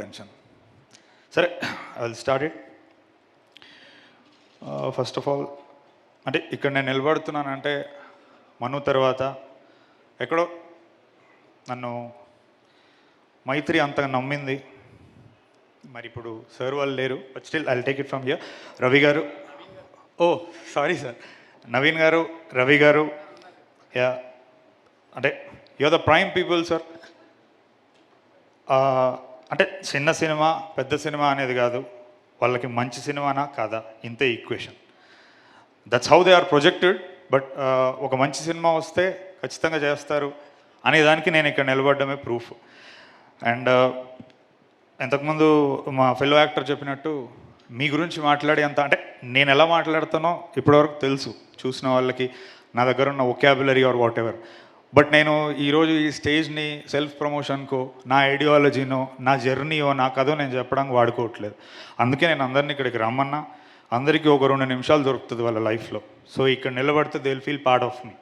Tension సరే I will start it first of all అంటే ఇక్కడ నేను నిలబడుతున్నానంటే మను తర్వాత ఎక్కడో నన్ను మైత్రి అంతగా నమ్మింది. మరి ఇప్పుడు సార్ వాళ్ళు లేరు but still I take it from here Ravi garu oh sorry sir Naveen గారు రవి గారు యా అంటే you the prime people sir అంటే చిన్న సినిమా పెద్ద సినిమా అనేది కాదు. వాళ్ళకి మంచి సినిమానా కాదా? ఇంతే equation that's how they are projected but ఒక మంచి సినిమా వస్తే ఖచ్చితంగా చేస్తారు అనే దానికి నేను ఇక్కడ నిలబడడమే ప్రూఫ్ అండ్ ఇంతకుముందు మా ఫెలో యాక్టర్ చెప్పినట్టు మీ గురించి మాట్లాడి అంత అంటే నేను ఎలా మాట్లాడుతానో ఇప్పటివరకు తెలుసు. చూసిన వాళ్ళకి నా దగ్గర ఉన్న vocabulary or what ever but నేను ఈరోజు ఈ స్టేజ్ని సెల్ఫ్ ప్రమోషన్కో నా ఐడియాలజీనో నా జర్నీయో నా కథో నేను చెప్పడానికి వాడుకోవట్లేదు. అందుకే నేను అందరినీ ఇక్కడికి రమ్మన్నా. అందరికీ ఒక రెండు నిమిషాలు దొరుకుతుంది వాళ్ళ లైఫ్లో. సో ఇక్కడ నిలబడితే they feel part of me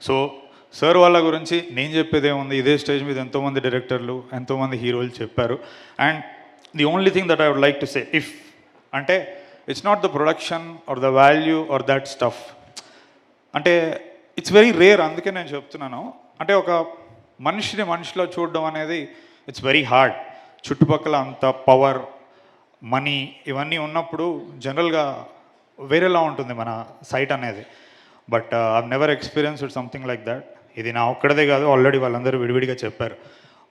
so sir వాళ్ళ గురించి నేను చెప్పేది ఏముంది? ఇదే స్టేజ్ మీద ఎంతోమంది డైరెక్టర్లు ఎంతోమంది హీరోలు చెప్పారు. And the only thing that I would like to say if అంటే it's not the production or the value or that stuff అంటే ఇట్స్ వెరీ రేర్ అందుకే నేను చెప్తున్నాను. అంటే ఒక మనిషిని మనిషిలో చూడడం అనేది ఇట్స్ వెరీ హార్డ్ చుట్టుపక్కల అంత పవర్ మనీ ఇవన్నీ ఉన్నప్పుడు జనరల్గా వేరేలా ఉంటుంది మన సైట్ అనేది. But I never experienced something like that ఇది నా ఒక్కడదే కాదు ఆల్రెడీ వాళ్ళందరూ విడివిడిగా చెప్పారు.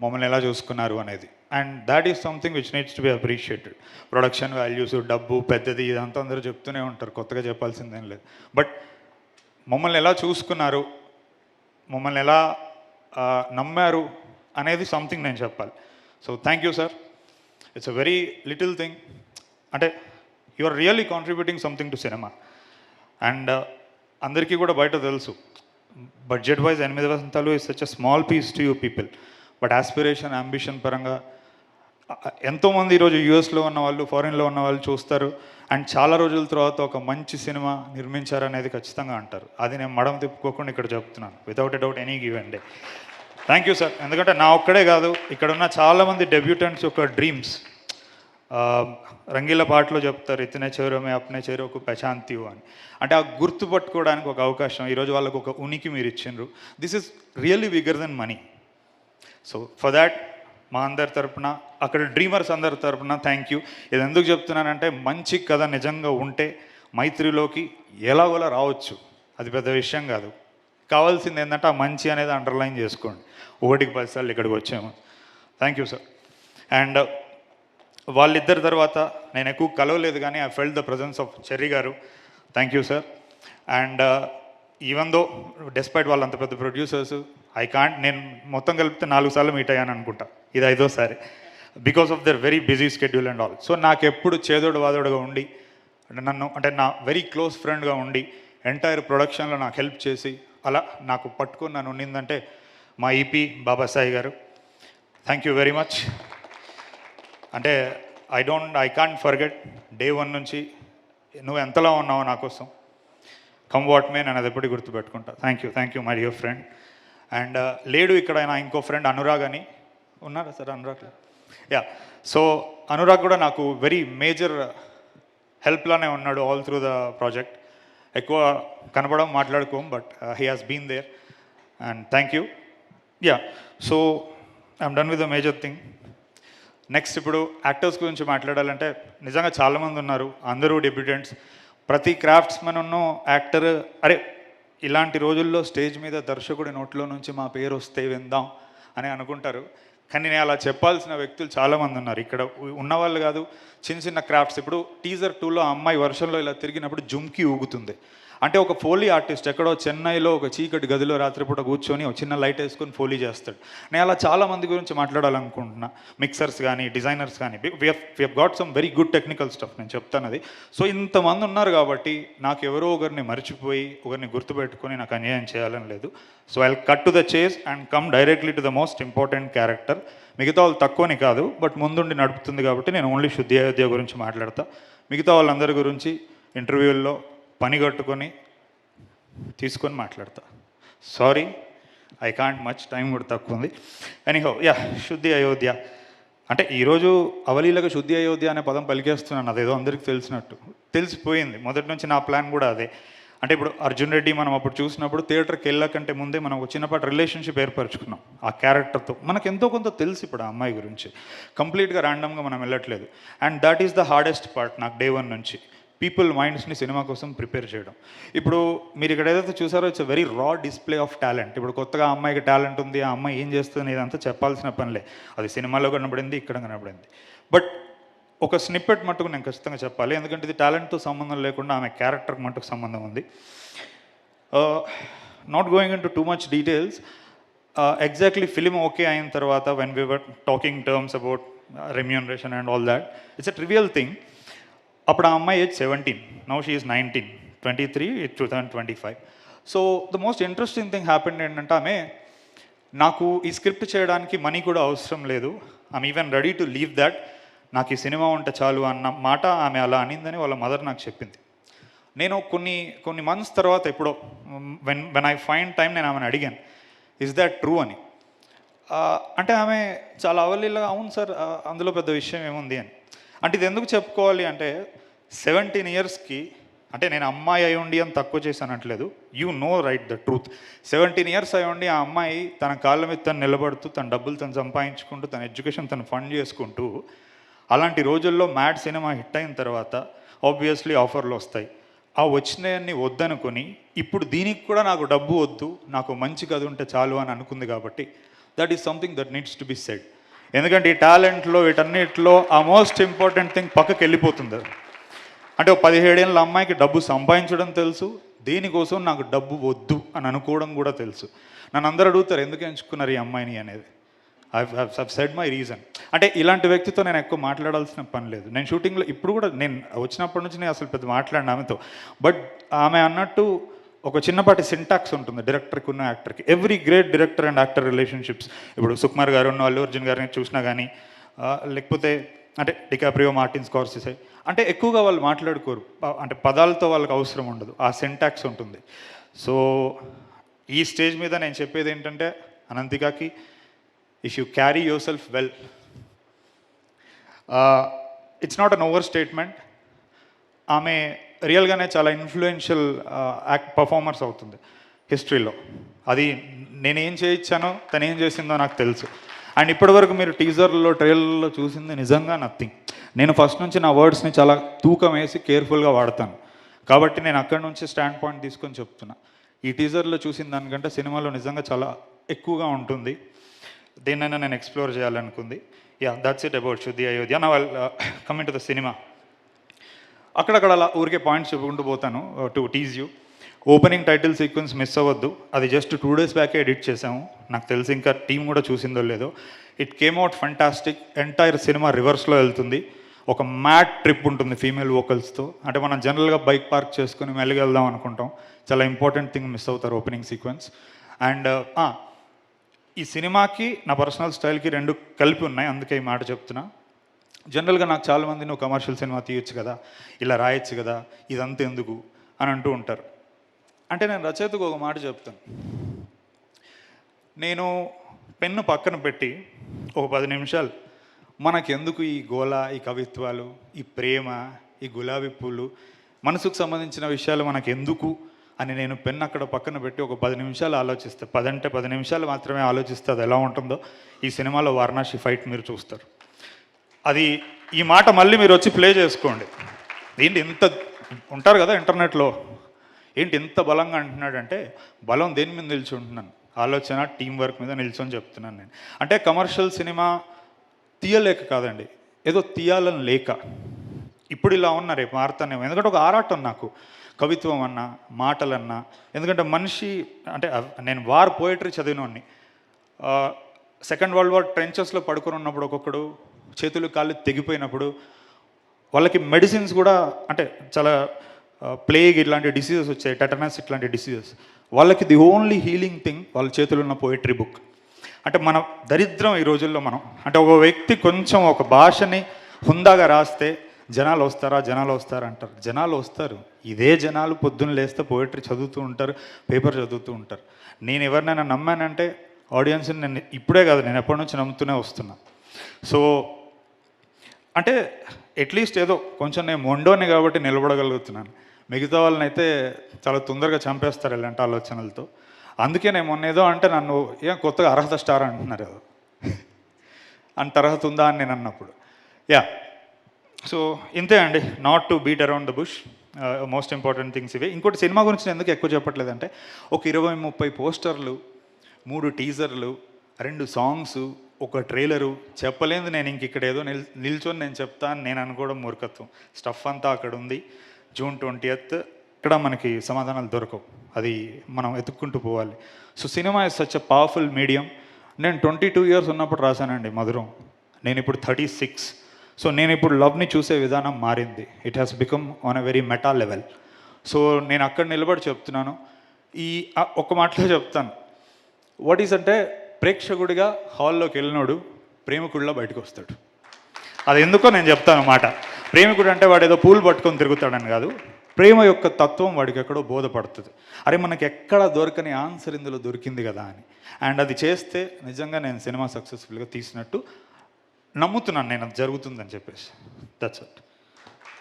మమ్మల్ని ఎలా చూసుకున్నారు అనేది. And that is something which needs to be appreciated production values డబ్బు పెద్దది ఇదంతా అందరూ చెప్తూనే ఉంటారు. కొత్తగా చెప్పాల్సిందేం లేదు. బట్ మమ్మల్ని ఎలా చూసుకున్నారు? మమ్మల్ని ఎలా నమ్మారు అనేది సంథింగ్ నేను చెప్పాలి. So thank you sir it's a very little thing అంటే you are really contributing something to cinema and అందరికీ కూడా బయట తెలుసు. బడ్జెట్ వైజ్ ఎనిమిది వసంతాలు is such a small piece to you people but aspiration ambition పరంగా ఎంతోమంది ఈరోజు యూఎస్లో ఉన్న వాళ్ళు ఫారిన్లో ఉన్న వాళ్ళు చూస్తారు. అండ్ చాలా రోజుల తర్వాత ఒక మంచి సినిమా నిర్మించారనేది ఖచ్చితంగా అంటారు. అది నేను మడం తిప్పుకోకుండా ఇక్కడ చెప్తున్నాను. Without a doubt any given day thank you sir ఎందుకంటే నా ఒక్కడే కాదు ఇక్కడ ఉన్న చాలామంది డెబ్యూటెంట్స్ యొక్క డ్రీమ్స్ రంగీల పాటలో చెప్తారు ఇతనే చేరమే అప్నే చేరోకు ప్రశాంతి అని. అంటే ఆ గుర్తు పట్టుకోవడానికి ఒక అవకాశం ఈరోజు వాళ్ళకు ఒక ఉనికి మీరు ఇచ్చిండ్రు. This is really bigger than money so for that మా అందరి తరపున అక్కడ డ్రీమర్స్ అందరి తరపున థ్యాంక్ యూ ఇది ఎందుకు చెప్తున్నానంటే మంచి కథ నిజంగా ఉంటే మైత్రిలోకి ఎలాగోలా రావచ్చు. అది పెద్ద విషయం కాదు. కావాల్సింది ఏంటంటే ఆ మంచి అనేది అండర్లైన్ చేసుకోండి. ఒకటికి పదిసార్లు ఇక్కడికి వచ్చాము. థ్యాంక్ యూ సార్ అండ్ వాళ్ళిద్దరి తర్వాత నేను ఎక్కువ కలవలేదు కానీ I felt the presence of Cherry garu. Thank you sir and even though despite వాళ్ళు అంత పెద్ద ప్రొడ్యూసర్స్ ఐ కాంట్ నేను మొత్తం కలిపితే నాలుగు సార్లు మీట్ అయ్యాను అనుకుంటా. ఇది ఐదోసారి because of their very busy schedule and all so నాకు ఎప్పుడు చేదోడు వాదోడుగా ఉండి అంటే నన్ను అంటే నా వెరీ క్లోజ్ ఫ్రెండ్గా ఉండి ఎంటైర్ ప్రొడక్షన్లో నాకు హెల్ప్ చేసి అలా నాకు పట్టుకుని నన్ను ఉండిందంటే మా EP Babasai garu. Thank you very much అంటే I don't I can't forget day one నుంచి నువ్వు ఎంతలా ఉన్నావు నా కోసం కమ్ వాట్ మే నేను అది ఎప్పటికీ గుర్తుపెట్టుకుంటా. Thank you thank you my dear friend and లేడు ఇక్కడ నా ఇంకో ఫ్రెండ్ అనురాగ్ అని. ఉన్నారా sir Anurag? Ya so Anurag కూడా నాకు వెరీ మేజర్ హెల్ప్లానే ఉన్నాడు ఆల్ త్రూ ద ప్రాజెక్ట్ ఎక్కువ కనపడం మాట్లాడుకోం but he has been there and thank you ya so I'm done with the major thing next ఇప్పుడు యాక్టర్స్ గురించి మాట్లాడాలంటే నిజంగా చాలామంది ఉన్నారు. అందరూ డెబ్యూటెంట్స్ ప్రతి క్రాఫ్ట్స్మెన్ ఉన్న యాక్టర్ అరే ఇలాంటి రోజుల్లో స్టేజ్ మీద దర్శకుడి నోట్లో నుంచి మా పేరు వస్తే విందాం అని అనుకుంటారు. కానీ నేను అలా చెప్పాల్సిన వ్యక్తులు చాలామంది ఉన్నారు ఇక్కడ ఉన్నవాళ్ళు కాదు చిన్న చిన్న క్రాఫ్ట్స్. ఇప్పుడు టీజర్ టూలో అమ్మాయి వర్షంలో ఇలా తిరిగినప్పుడు జుమ్కి ఊగుతుంది. అంటే ఒక ఫోలీ ఆర్టిస్ట్ ఎక్కడో చెన్నైలో ఒక చీకటి గదిలో రాత్రిపూట కూర్చొని ఒక చిన్న లైట్ వేసుకొని ఫోలీ చేస్తాడు. నేను అలా చాలా మంది గురించి మాట్లాడాలనుకుంటున్నా. మిక్సర్స్ కానీ డిజైనర్స్ కానీ we have got some very good technical stuff నేను చెప్తాను అది సో ఇంతమంది ఉన్నారు కాబట్టి నాకు ఎవరో ఒకరిని మర్చిపోయి ఒకరిని గుర్తుపెట్టుకొని నాకు అన్యాయం చేయాలని లేదు. So I cut to the chase and come directly to the most important character మిగతా వాళ్ళు తక్కువని కాదు బట్ ముందుండి నడుపుతుంది కాబట్టి నేను ఓన్లీ శుద్ధి అయోధ్య గురించి మాట్లాడతా. మిగతా వాళ్ళందరి గురించి ఇంటర్వ్యూల్లో పని కట్టుకొని తీసుకొని మాట్లాడతా. Sorry I can't much time కూడా తక్కువ ఉంది. ఎనీహో యా శుద్ధి అయోధ్య అంటే ఈరోజు అవలీలకు శుద్ధి అయోధ్య అనే పదం పలికేస్తున్నాను అదేదో అందరికీ తెలిసినట్టు. తెలిసిపోయింది. మొదటి నుంచి నా ప్లాన్ కూడా అదే. అంటే ఇప్పుడు అర్జున్ రెడ్డి మనం అప్పుడు చూసినప్పుడు థియేటర్కి వెళ్ళకంటే ముందే మనం ఒక చిన్నపాటి రిలేషన్షిప్ ఏర్పరచుకున్నాం. ఆ క్యారెక్టర్తో మనకు ఎంతో కొంత తెలుసు ఇప్పుడు ఆ అమ్మాయి గురించి. కంప్లీట్గా ర్యాండమ్గా మనం వెళ్ళట్లేదు. And that is the hardest part నాకు డే వన్ నుంచి. పీపుల్ మైండ్స్ని సినిమా కోసం ప్రిపేర్ చేయడం. ఇప్పుడు మీరు ఇక్కడ ఏదైతే చూసారో it's very raw display of talent ఇప్పుడు కొత్తగా అమ్మాయికి టాలెంట్ ఉంది ఆ అమ్మాయి ఏం చేస్తుంది ఇదంతా చెప్పాల్సిన పనిలే అది సినిమాలో కనబడింది ఇక్కడ కనబడింది. బట్ ఒక స్నిప్పెట్ మట్టుకు నేను ఖచ్చితంగా చెప్పాలి. ఎందుకంటే ఇది టాలెంట్తో సంబంధం లేకుండా ఆమె క్యారెక్టర్కి మట్టుకు సంబంధం ఉంది. Not going into too much details exactly film okay అయిన తర్వాత when we were talking terms about remuneration and all that it's a trivial thing అప్పుడు ఆ అమ్మాయి age seventeen. Now she is nineteen twenty three two thousand twenty five so the most interesting thing happened ఏంటంటే ఆమె నాకు ఈ script చేయడానికి money కూడా అవసరం లేదు. I'm even ready to leave that నాకు ఈ సినిమా ఉంటే చాలు అన్న మాట ఆమె అలా అనిందని వాళ్ళ మదర్ నాకు చెప్పింది. నేను కొన్ని కొన్ని మంత్స్ తర్వాత ఎప్పుడో when when I fine time నేను ఆమెను అడిగాను. ఇస్ దాట్ ట్రూ అని. Uh, అంటే ఆమె చాలా అవలీలా అవును సార్ uh, అందులో పెద్ద విషయం ఏముంది అని. అంటే ఇది ఎందుకు చెప్పుకోవాలి అంటే సెవెంటీన్ ఇయర్స్కి అంటే నేను అమ్మాయి అయి ఉండి అని తక్కువ చేశానట్లేదు you know right the truth seventeen years అయి ఉండి ఆ అమ్మాయి తన కాళ్ళ మీద తను నిలబడుతూ తన డబ్బులు తను సంపాదించుకుంటూ తన ఎడ్యుకేషన్ తను ఫండ్ చేసుకుంటూ అలాంటి రోజుల్లో మ్యాడ్ సినిమా హిట్ అయిన తర్వాత ఆబ్వియస్లీ ఆఫర్లు వస్తాయి. ఆ వచ్చినాయన్ని వద్దనుకొని ఇప్పుడు దీనికి కూడా నాకు డబ్బు వద్దు నాకు మంచి కథ ఉంటే చాలు అని అనుకుంది కాబట్టి that is something that needs to be said ఎందుకంటే ఈ టాలెంట్లో వీటన్నిటిలో ఆ మోస్ట్ ఇంపార్టెంట్ థింగ్ పక్కకి వెళ్ళిపోతుంది అంటే ఒక పదిహేడేళ్ళ అమ్మాయికి డబ్బు సంపాదించడం తెలుసు దీనికోసం నాకు డబ్బు వద్దు అని అనుకోవడం కూడా తెలుసు. నన్ను అందరూ అడుగుతారు ఎందుకు ఎంచుకున్నారు ఈ అమ్మాయిని? అనేది. ఐ సెడ్ మై రీజన్ అంటే ఇలాంటి వ్యక్తితో నేను ఎక్కువ మాట్లాడాల్సిన పని లేదు. నేను షూటింగ్లో ఇప్పుడు కూడా నేను వచ్చినప్పటి నుంచి నేను అసలు పెద్ద మాట్లాడిన ఆమెతో. బట్ ఆమె అన్నట్టు ఒక చిన్నపాటి సింటాక్స్ ఉంటుంది డైరెక్టర్కి ఉన్న యాక్టర్కి every great director and actor relationships ఇప్పుడు సుకుమార్ గారు ఉన్న అల్లు అర్జున్ గారిని చూసినా కానీ లేకపోతే అంటే డికాప్రియో మార్టిన్ స్కార్సిసే అంటే ఎక్కువగా వాళ్ళు మాట్లాడుకోరు. ప- అంటే పదాలతో వాళ్ళకి అవసరం ఉండదు. ఆ సింటాక్స్ ఉంటుంది. సో ఈ స్టేజ్ మీద నేను చెప్పేది ఏంటంటే అనంతికాకి if you carry yourself well it's not an overstatement ఆమె రియల్గానే చాలా ఇన్ఫ్లుయెన్షియల్ యాక్ట్ పర్ఫార్మర్స్ అవుతుంది హిస్టరీలో. అది నేనేం చేయించానో తను ఏం చేసిందో నాకు తెలుసు. అండ్ ఇప్పటివరకు మీరు టీజర్లో ట్రైలర్లో చూసింది నిజంగా నథింగ్. నేను ఫస్ట్ నుంచి నా వర్డ్స్ని చాలా తూకం వేసి కేర్ఫుల్గా వాడతాను. కాబట్టి నేను అక్కడి నుంచి స్టాండ్ పాయింట్ తీసుకొని చెప్తున్నా. ఈ టీజర్లో చూసిన దానికంటే సినిమాలో నిజంగా చాలా ఎక్కువగా ఉంటుంది. దేన్నైనా నేను explore చేయాలనుకుంది. Yeah that's it about Shuddhi Ayodhya. నా వాళ్ళు కమింగ్ టు ద సినిమా అక్కడక్కడ అలా ఊరికే పాయింట్స్ చెప్పుకుంటూ పోతాను to tease you opening title sequence miss అవ్వద్దు. అది జస్ట్ టూ డేస్ బ్యాకే ఎడిట్ చేసాము నాకు తెలిసి ఇంకా టీం కూడా చూసిందో లేదో. It came out fantastic entire cinema రివర్స్లో వెళ్తుంది. ఒక మ్యాట్ ట్రిప్ ఉంటుంది ఫీమేల్ వోకల్స్తో అంటే మనం జనరల్గా బైక్ పార్క్ చేసుకుని మెల్లగా వెళ్దాం అనుకుంటాం. చాలా ఇంపార్టెంట్ థింగ్ మిస్ అవుతారు ఓపెనింగ్ సీక్వెన్స్ అండ్ ఈ సినిమాకి నా పర్సనల్ స్టైల్కి రెండు కలిపి ఉన్నాయి. అందుకే ఈ మాట చెప్తున్నా. జనరల్గా నాకు చాలామంది నువ్వు కమర్షియల్ సినిమా తీయొచ్చు కదా ఇలా రాయొచ్చు కదా ఇదంతా ఎందుకు అని అంటూ ఉంటారు. అంటే నేను రచయితకు ఒక మాట చెప్తాను. నేను పెన్ను పక్కన పెట్టి ఒక పది నిమిషాలు మనకెందుకు ఈ గోల ఈ కవిత్వాలు ఈ ప్రేమ ఈ గులాబీ పూలు మనసుకు సంబంధించిన విషయాలు మనకెందుకు అని నేను పెన్ అక్కడ పక్కన పెట్టి ఒక పది నిమిషాలు ఆలోచిస్తే. పదంటే పది నిమిషాలు మాత్రమే ఆలోచిస్తే అది ఎలా ఉంటుందో ఈ సినిమాలో వారణాసి ఫైట్ మీరు చూస్తారు. అది ఈ మాట మళ్ళీ మీరు వచ్చి ప్లే చేసుకోండి. ఏంటి ఇంత ఉంటారు కదా ఇంటర్నెట్లో? ఏంటి ఇంత బలంగా అంటున్నాడంటే బలం దేని మీద నిల్చుంటున్నాను ఆలోచన టీం వర్క్ మీద నిల్చొని చెప్తున్నాను నేను. అంటే కమర్షియల్ సినిమా తీయలేక కాదండి. ఏదో తీయాలని లేక ఇప్పుడు ఇలా ఉన్నా రేపు మారుతానేమో. ఎందుకంటే ఒక ఆరాటం నాకు. కవిత్వం అన్నా మాటలన్నా. ఎందుకంటే మనిషి అంటే నేను వార్ పోయిటరీ చదివినోడిని. సెకండ్ వరల్డ్ వార్ ట్రెంచెస్లో పడుకొని ఉన్నప్పుడు ఒక్కొక్కడు చేతులు కాళ్ళు తెగిపోయినప్పుడు వాళ్ళకి మెడిసిన్స్ కూడా అంటే చాలా ప్లేగ్ ఇట్లాంటి డిసీజెస్ వచ్చాయి టెటనస్ ఇట్లాంటి డిసీజెస్ వాళ్ళకి ది ఓన్లీ హీలింగ్ థింగ్ వాళ్ళ చేతులు ఉన్న పోయిటరీ బుక్ అంటే మన దరిద్రం ఈ రోజుల్లో మనం. అంటే ఒక వ్యక్తి కొంచెం ఒక భాషని హుందాగా రాస్తే జనాలు వస్తారా జనాలు వస్తారా అంటారు. జనాలు వస్తారు. ఇదే జనాలు పొద్దున్న లేస్తే పోయిటరీ చదువుతూ ఉంటారు పేపర్ చదువుతూ ఉంటారు. నేను ఎవరినైనా నమ్మానంటే ఆడియన్స్ని నేను ఇప్పుడే కాదు నేను ఎప్పటి నుంచి నమ్ముతూనే వస్తున్నా. సో అంటే అట్లీస్ట్ ఏదో కొంచెం నేను మొండోని కాబట్టి నిలబడగలుగుతున్నాను. మిగతా వాళ్ళని అయితే చాలా తొందరగా చంపేస్తారు ఇలాంటి ఆలోచనలతో. అందుకే నేను మొన్న ఏదో అంటే నన్ను ఏం కొత్తగా అర్హత స్టార్ అంటున్నారు ఏదో. అంత అర్హత ఉందా అని నేను అన్నప్పుడు. యా. సో ఇంతే అండి. Not to beat around the bush most important things ఇవి. ఇంకోటి సినిమా గురించి నేను ఎందుకు ఎక్కువ చెప్పట్లేదంటే ఒక ఇరవై ముప్పై పోస్టర్లు మూడు టీజర్లు రెండు సాంగ్స్ ఒక ట్రైలరు చెప్పలేదు నేను ఇంక ఇక్కడ ఏదో నిల్ నిల్చొని నేను చెప్తాను నేను అనుకోవడం మూర్ఖత్వం. స్టఫ్ అంతా అక్కడ ఉంది. జూన్ ట్వంటీ ఎత్ ఇక్కడ మనకి సమాధానాలు దొరకవు. అది మనం ఎత్తుక్కుంటూ పోవాలి. So cinema is such a powerful medium నేను ట్వంటీ టూ ఇయర్స్ ఉన్నప్పుడు రాశానండి మధురం. నేను ఇప్పుడు థర్టీ సిక్స్. సో నేను ఇప్పుడు లవ్ని చూసే విధానం మారింది. It has become on a very meta level so నేను అక్కడ నిలబడి చెప్తున్నాను. ఈ ఒక మాటలో చెప్తాను. వాట్ ఈస్ అంటే ప్రేక్షకుడిగా హాల్లోకి వెళ్ళినోడు ప్రేమికుడిలో బయటకు వస్తాడు. అది ఎందుకో నేను చెప్తాను మాట. ప్రేమికుడు అంటే వాడు ఏదో పూలు పట్టుకొని తిరుగుతాడని కాదు. ప్రేమ యొక్క తత్వం వాడికి ఎక్కడో బోధపడుతుంది. అరే మనకి ఎక్కడ దొరకని ఆన్సర్ ఇందులో దొరికింది కదా అని. అండ్ అది చేస్తే నిజంగా నేను సినిమా సక్సెస్ఫుల్గా తీసినట్టు నమ్ముతున్నాను నేను అది జరుగుతుందని చెప్పేసి. దట్స్ అట్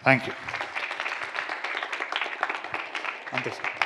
థ్యాంక్ యూ అంతే సార్.